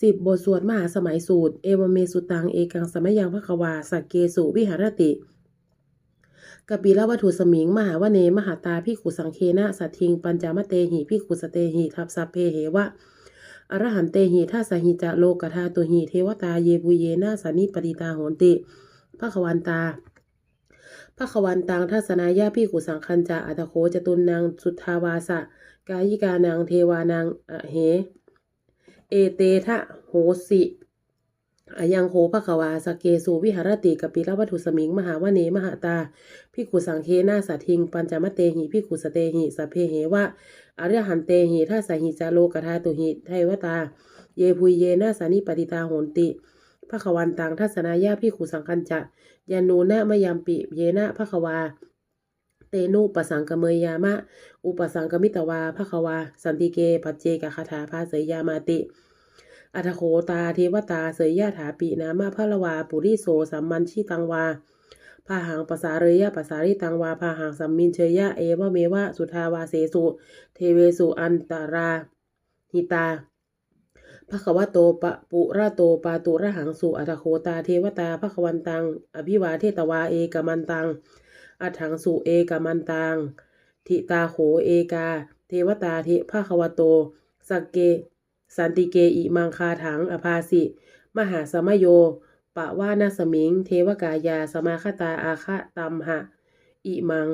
สิบบทสวดมหาสมัยสูตร เอวเมสุตัง เอกังสมัยยังพระควาสักเกสุวิหารติกปิละวัตถุสมิง มหาวเน มหาตาพิขุสังเคนะสัทิง ปัญจามเตหิพิขุสเตหิ ทับสัพเพเหวะ อรหันเตหิทัสสหิจะโลกธาตุหิ เทวตาเยบุเยนาสานิปติตาโหนติพระขวันตาพระขวันตังทัศนายาพิขุสังคัญจะอัตโคจตุนนางสุทธาวาสะ กายิกานางเทวานางอะเห เอเตทะโหสิอายังโหภควาสกเกสุวิหารติกปิลวัตถุสมิง มหาวเนมหาตาพิกุสังเคนาสัทิง ปัญจมเตหิพิกุสเตหิสเพเหวะอริหันเตหิทัสสหิจาโลกธาตุหิไทวตา เยพุยเยนาสานิปติตาโหนติภควันตังทัศนายาพิขุสังคัญจะยานูนะมยามปิ เยนะภควา เตนุปสังกเมยามะ อุปสังกมิตวาภควา สันติเก ปัจเจกคาถาภาเสยยามาติ อัทโคตาเทวตาเสยยาถาปินามาพะละวา ปุริโสสัมมันชิตังวาพาหังปสาเรยะปสาริตังวาพาหังสัมมินเชยยะเอวะเมวะสุทาวาเสสุเทเวสุอันตราหิตาภควโตปะปุระโตปาตุระหังสุอัทโคตาเทวตาภควันตัง อภิวาเทตวาเอกมันตัง อัฏฐังสุเอกามันตังทิตาโขเอกา เทวตาเทภาควโต สักเก สันติเกอิมังคาถังอภาสิ มหาสมโย ปะวานาสมิง เทวกายา สมาคตาอาคะตัมหะ อิมัง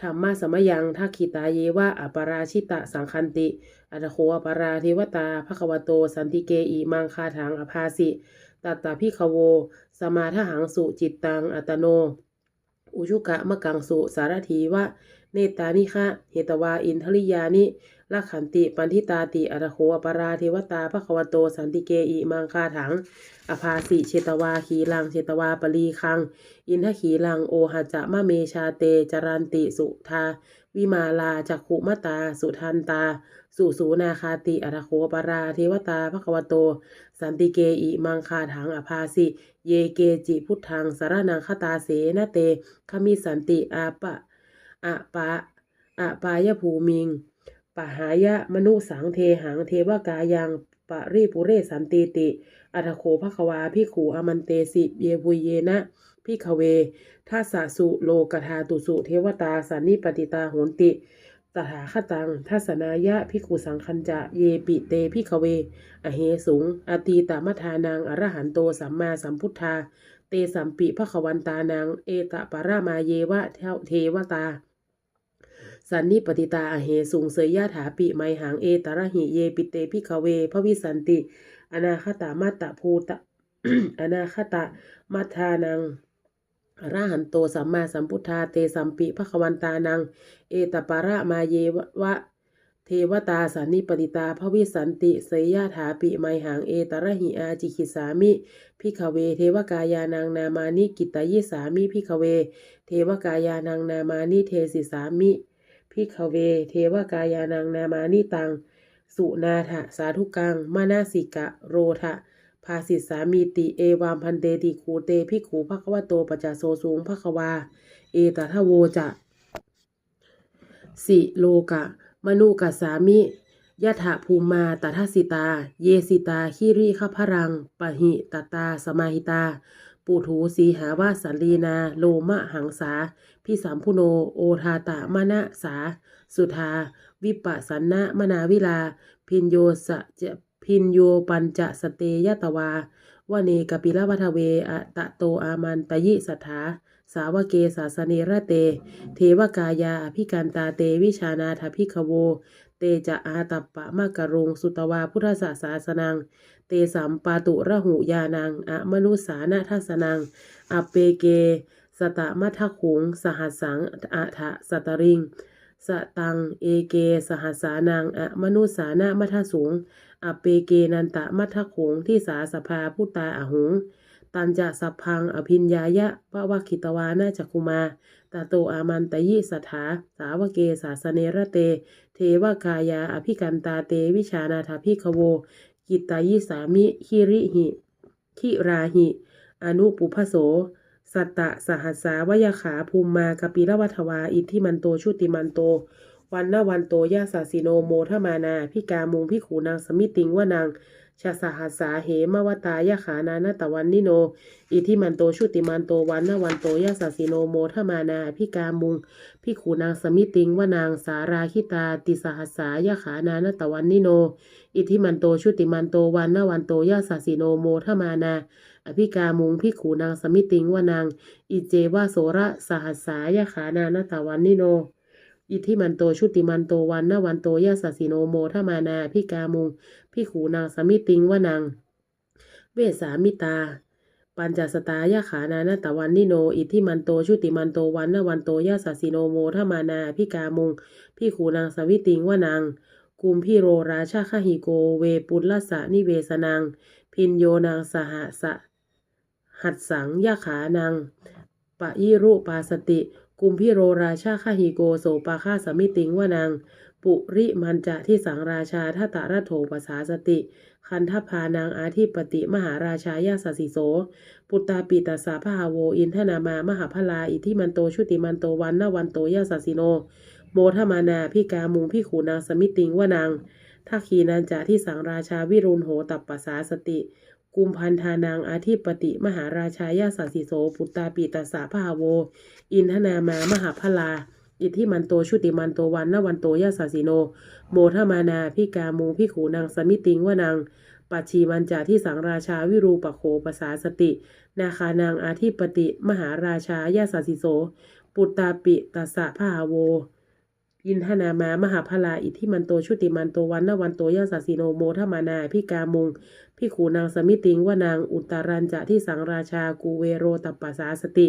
ธรรมะสมยังทักขิตาเยวะอปราชิตะสังคันติ อัตโคอปราเทวตาภควโต สันติเกอิมังคาถังอภาสิ ตัตตาพิขโว สมาทหังสุจิตตังอัตโน อุชุกะมะกังสุสารถีวะเนตานิคะเหตวาอินทริยานิลักขันติปันทิตาติอรโคอปราเทวตาภควโตสันติเกอิมังคาถัง อภาสิเชตวาขีลังเชตวาปลีคัง อินทขีลังโอหะจะมะเมชาเตจารันติสุทา วิมาลาจักขุมตา สุทันตา สุสูนาคาติอรโคปราเทวตาภควโต สันติเกอิมังคาถังอภาสิ เยเกจิพุทธังสารนังคตาเสนะเตขมิสันติอาปะอะปะอะปายภูมิงปหายะมนุสังเทหังเทวกายังปริปุเรสันติติอัตโคภควาพิขูอมันเตสิ เยบุเยนะพิขเวทัสสะสุโลกธาตุสุเทวตาสันนิปติตาโหนติ ตถาคตังทัศนายะพิขุสังคัญจะ เยปิเตพิขเว อเหสุง อตีตามทานัง อรหันโตสัมมาสัมพุทธา เตสัมปิภควันตานัง เอตปารามาเยวะเทวตา สันนิปติตาอเหสุงเสยยะถาปิไมหังเอตระหิเยปิเตพิขเว พระวิสันติ อนาคตามัตตะภูตะอนาคตามัทานัง อรหันโตสัมมาสัมพุทธาเตสัมปิภควันตานัง เอตปาระมาเยวะ เทวตาสันนิปติตาพระวิสันติเสยยาถาปิไมหังเอตระหิอาจิคิสามิพิขเว เทวกายานางนามานิกิตายิสามิพิขเว เทวกายานางนามานิเทสิสามิพิขเว เทวกายานางนามานิตัง สุนาถะสาธุกังมานาสิกะโรทะ ภาสิสามีติเอวามพันเตติขูเตพิขูภควโตปัจจโสสูงภควา เอตทะโวจะสิโลกะ มนุกัสามิยะถะภูมาตถาสิตา เยสิตาคิริขพรัง ปะหิตตา สมาหิตาปุถูสีหาวาสันลีนา โลมะหังสา พิสามพุโน โอทาตะมะนะสา สุธา วิปัสสนะมนาวิลา พินโยสะเจ พินโยปัญจะสเตยตวาวเนกปิลวัทเวอะตะโตอามันตยิสัทธาสาวเกสาสเนระเต เทวกายาอภิการตาเตวิชานาถพิขโว เตจะอาตัปปะมะกะรุง สุตวาพุทธศาสาสนัง เตสัมปาตุระหุยานังอะมนุสานาทัสนังอเปเก สตะมัทขุง สหัสสังอะทะสตริง สตัง เอเก สหัสานัง อะมนุสานามัทสูงอเปเกนันตะมัทขงที่สาสภาพุตาอหงตันจะสัพพัง อภินญายะปะวะคิตวานาจักุมาตาโตอามันตยิสถา สาวเกสาสเนระเต เทวกายา อภิกันตาเต วิชานาถาพิขโว กิตตายิสามิ คิริหิ คิราหิ อนุปุพโส สัตตะสหัสสาวยขาภูมมากปิรวัทวา อิทธิมันโตชุติมันโต วันนวันโตยาสาสิโนโมทมานาพิกามุงพิขูนางสมิติงว่านางชาสหัสสาเหมวตายะขานานาตะวันนิโน อิทิมันโตชุติมันโตวันนวันโตยะสสสิโนโมทมานาพิกามุงพิขูนางสมิติงวานางสาราคิตาติสหัสสายะขานานาตะวันนิโน อิทิมันโตชุติมันโตวันนวันโตยะสสสิโนโมทมานา อภิกามุงพิขูนางสมิติงวานางอิเจวาโสระสหัสสายขานานตะวันนิโน อิทิมันโตชุติมันโตวันนวันโตยะสสิโนโมทมานาพิกามุงพิขูนางสมิติงวานางเวสามิตา ปัญจสตายะขานานตะวันนิโน อิทิมันโต ชุติมันโตวันนวันโตยะสสิโนโมทมานาพิกามุงพิขูนางสวิติงวานางกุมพิโรราชาคหิโก เวปุลลสะนิเวสนังพินโยนางสหสะ หัดสังยะขานางปะยิรุปาสติ กุมพิโรราชาคหิโกโสปาคาสมิติงวนางปุริมันจะที่สังราชาทัตตะระโถปสาสติ คันทพานางอาทิปติมหาราชายาสสิโส ปุตตาปิตาสาพหาโวอินทนามามหาพลาอิทิมันโตชุติมันโตวันนวันโตยาสสิโน โมทมานาพิกามุงพิขูนางสมิติงวนางทักขีนันจะที่สังราชาวิรุณโหตัปปสาสติ กุมพันธานางอาทิปติ มหาราชายาสสิโส ปุตตาปิตาสาพหาโว อินทนามามหาพลา อิทธิมันโตชุติมันโตวันนวันโตยาสสิโน โมทมานาพิกามุงพิขูนางสมิติงวานางปัจฉีมันจาที่สังราชาวิรูปโขปสาสติ นาคานางอาทิปติ มหาราชายาสสิโส ปุตตาปิตสสะพหาโว อินทนามามหาพลาอิทธิมันโตชุติมันโตวันนวันโตยาสสิโนโมทมานาพิกามุงพิขูนางสมิติงว่านางอุตารันจะที่สังราชากูเวโรตัปปสาสติ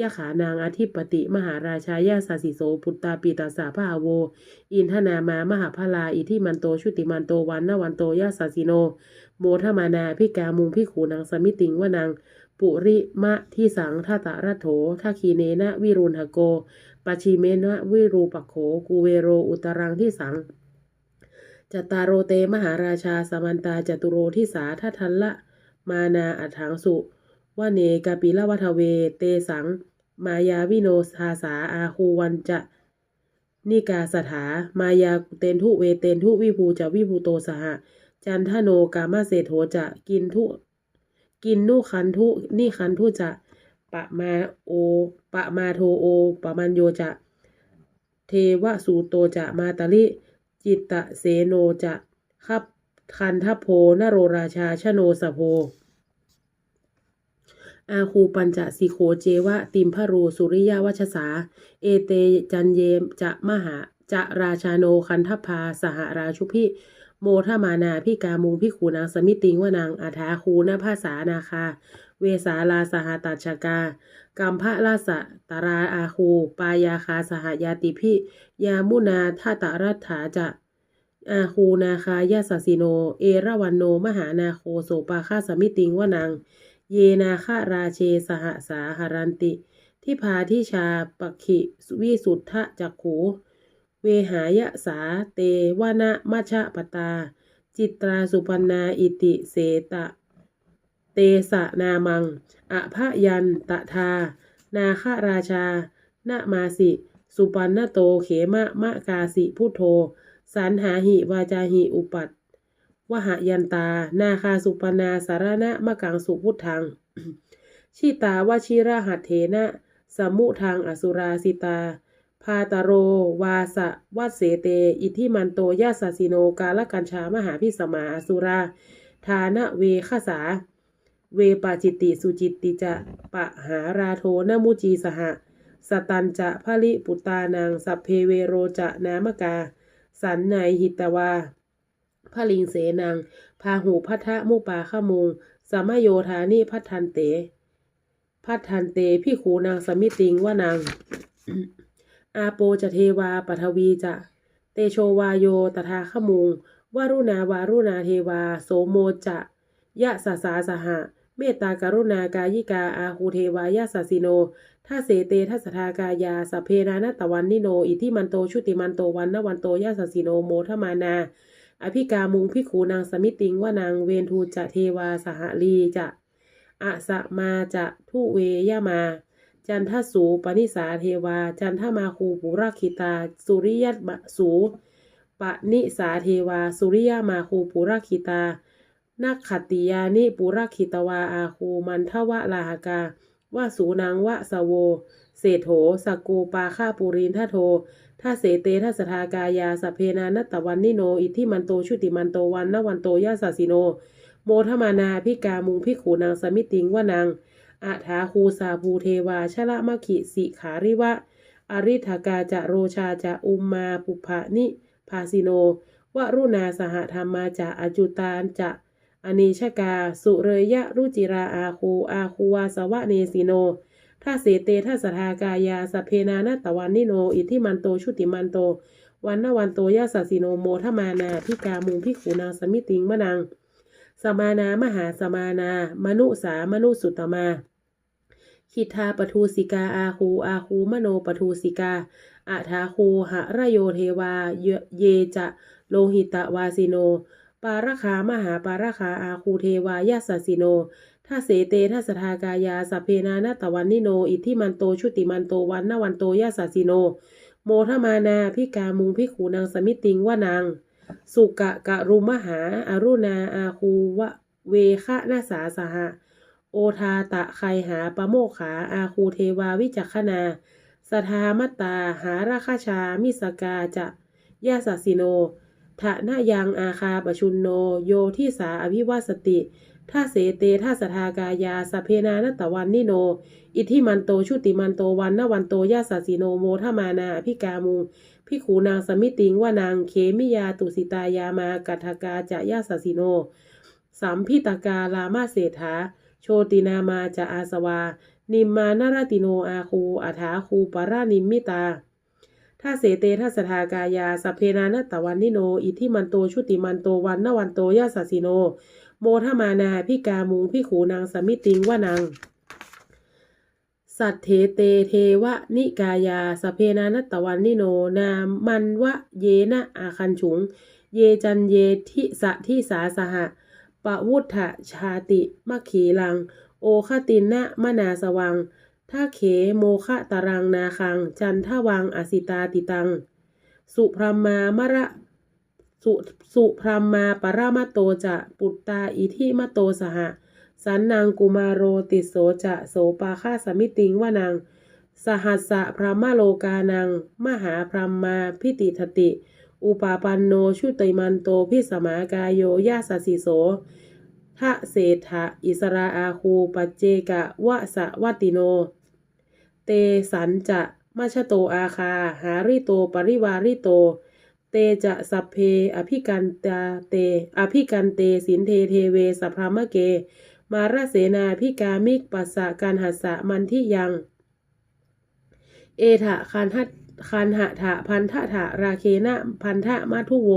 ยะขานางอาทิปติ มหาราชายาสสิโสปุตตาปิตาสาพาโว อินทนามามหาพลาอิทิมันโตชุติมันโตวันนวันโตยาสสิโน โมทมานาพิกามุงพิขูนางสมิติงว่านาง ปุริมะที่สังทัตะระโถทัคีเนนะวิรุณหโกปชิเมนะวิรูปโขกูเวโรอุตรังที่สังจตารโรเตมหาราชาสมันตาจตุโรที่สาทัทันละ มานาอัฏฐังสุวเนกาปิละวัทเว เตสัง มายาวิโนทาสาอาคูวันจะนิกาสถามายาเตนทุเวเตนทุวิภูจะวิภูโตสหจันทโนกามาเศโถจะกินทุ กินนุคันทุนี่คันทุจะปะมาโอปะมาโทโอปะมันโยจะ เทวสูโตจะมาตาลิจิตตะเสโนจะขับคันทโพนโรราชาชโนสโพอาคูปัญจสิโขเจวะติมพรูสุริยวัชสา เอเตจันเยมจะมหาจะราชาโนคันทพาสหราชุพิ โมทมานาพิกามุงพิขูนางสมิติงวนางอาถาคูนภาษานาคา เวสาลาสหตัชกากัมพะลาสะตาราอาคูปายาคาสหยาติพิยามุนาทาตรัฐาจะอาคูนาคายาสสิโน เอราวันโน มหานาโคโสปาคาสมิติงวนางเยนาคาราเชสหสาหารันติทิพาทิชาปขิวิสุทธะจักขู เวหายะสาเตวนะมัชะปตา จิตราสุปนาอิติเสตะ เตสะนามังอภยันตทา นาคราชา นามาสิ สุปันนโตเขมะมะกาสิพุทโธ สันหาหิวาจาหิอุปัตวหยันตา นาคาสุปนาสารณะมะกังสุพุทธัง ชิตาวชิระหัตเถนะสมุทางอสุราสิตา พาตโร วาสะวัดเสเต อิทิมันโตยาสสิโนกาลกัญชามหาพิสมาอสุรา ทานะเวคสา เวปาจิตติสุจิตติจะปะหาราโทนมุจีสหะ สตันจะพลิปุตานังสัพเพเวโรจะนามกา สันไนหิตวาพลิงเสนัง พาหูพัทะมุปาขมุงสามโยธานิพัทธันเต พัทธันเตพี่ขูนางสมิติงว่านาง อาโปจะเทวาปทวีจะ เตโชวาโยตถาขมุงวารุณาวารุณาเทวา โสโมจะ ยะสาสาสหะ เมตตากรุณากายิกาอาหูเทวายาสสิโนท่าเสเตทัสทากายาสเพนานาตวันนิโน อิทิมันโตชุติมันโตวันนวันโตยาสสิโนโมทมานา อภิกามุงพิขูนางสมิติงว่านางเวนทูจะเทวาสหลีจะอะสะมาจะทุเวยามา จันทสูปนิสาเทวา จันทมาคูปุรคิตา สุริยบะสูปนิสาเทวา สุริยามาคูปุรคิตานักขติยานิปุรคิตวาอาคูมันทวะลาหกาวาสูนังวะสะโว เศรษโถสกกูปาฆาปุรินทโทท่าเสเตทัสทากายาสเพนานัตวันนิโน อิทิมันโตชุติมันโตวันนวันโตยาสสิโน โมทมานาพิกามุงพิขูนางสมิติงวะนาง อาถาคูสาภูเทวาชละมะขิสิขาริวะ อริธากาจะโรชาจะอุมมาปุภะนิภาสิโนวรุณาสหธรรมาจะอจุตานจะอเนชกา สุเรยะรุจิราอาคูอาคูวาสวะเนสิโนท่าเสเตท่าสทากายาสเพนานาตวันนิโน อิทิมันโตชุติมันโต วันนวันโตยาสสิโนโมทมานาพิกามุงพิขูนางสมิติงมะนัง มานามหาสมานามนุสามนุสุตมาคิทาปทูสิกาอาคูอาคูมโนปทูสิกาอาทาคูหะระโยเทวาเยเยจะโลหิตะวาสิโน ปาระคามหาปาระคาอาคูเทวายาสสิโนท่าเสเตท่าสทากายาสัพเพนานาตวันนิโน อิทธิมันโตชุติมันโตวันนวันโตยาสสิโน โมทมานาพิกามุงพิขูนางสมิติงว่านาง สุกะกะรุมหาอารุณาอาคูวะเวคะนาสาสหะโอทาตะไคหาปะโมขา อาคูเทวาวิจักขนาสทามตาหาราคาชา มิสกาจะยาสสิโนทะนายังอาคาปชุนโน โยทิสาอภิวาสติท่าเสเตท่าสทากายาสเพนานตตวันนิโน อิทิมันโตชุติมันโตวันนวันโตยาสสิโนโมทมานาพิกามุง พิขูนางสมิติงว่านางเขมิยาตุสิตายามากัทกาจะยาสสิโนสัมพิตกาลามาเศรษฐา โชตินามาจะอาสวา นิมมานารติโนอาคูอาถาคูปารานิมมิตาถ้าเสเตทัสทากายาสพเพนานตตวันนิโน อิทิมันโตชุติมันโตวันนวันโตยาสสิโน โมทมานาพิกามุงพิขูนางสมิติงว่านาง สัตเทเตเทวะนิกายาสเพนานัตวันนิโน นามันวะเยนะอาคันฉุง เยจันเยทิสะทิสาสหะปะวุฒะชาติมะขีลัง โอคตินะมะนาสวังท่าเขโมคะตารังนาคัง จันทวังอสิตาติตัง สุพรหมามะระสุสุพรหมมาปรามโตจะปุตตาอิทิมโตสหะ สันนางกุมารโรติโสจะโสปาคาสมิติงวานาง สหัสสะพรหมโลกานัง มหาพรหมมาพิติทติ อุปาปันโนชุติมันโตพิสมากายโยยาสสิโสทะเศรษฐะอิสราอาคูปัจเจกะวะสะวัติโน เตสันจะมัชโตอาคา หาริโตปริวาริโต เตจะสัพเพ อภิกันตาเต อภิกันเตสินเทเทเวสัพพามะเก มาราเสนาพิกามิกปัสสะการหัสสะมันทิยัง เอถะคันหัคันหะถะพันทะถะราเคนะพันทะมัทุโว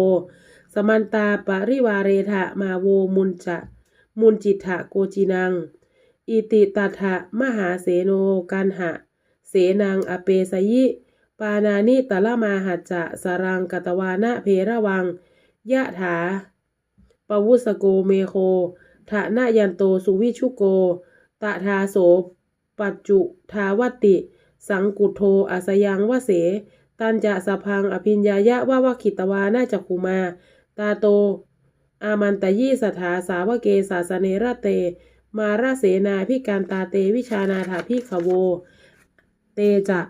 สมันตาปริวาเรทะมาโวมุนจะมุนจิตถะโกจินัง อิติตัถะมหาเสโนกันหะ เสนังอเปสยิ ปานานิตละมาหัจจะสรังกตวานะเพระวัง ยะถาปวุสโกเมโค ทะนายันโตสุวิชุโก ตะทาโสปัจจุทาวติ สังกุโทอาสยังวเส ตันจะสะพังอภิญญายะวะวะขิตวานาจักคุมา ตาโต อามันตยี่สถาสาวเกสาสเนระเต มาราเสนาพิการตาเตวิชานาถาพิขโว เตจะ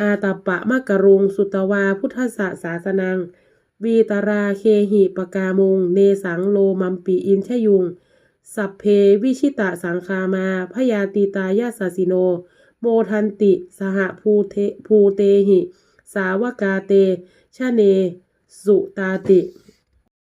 อาตปะมะกรุง สุตวาพุทธสสาสนัง วีตราเคหิปกามุง เนสังโลมัมปีอินชยุง สัพเพวิชิตะสังคามาพยาติตายาสสิโน โมทันติ สหภูเทภูเตหิ สาวกาเตชะเน สุตาติ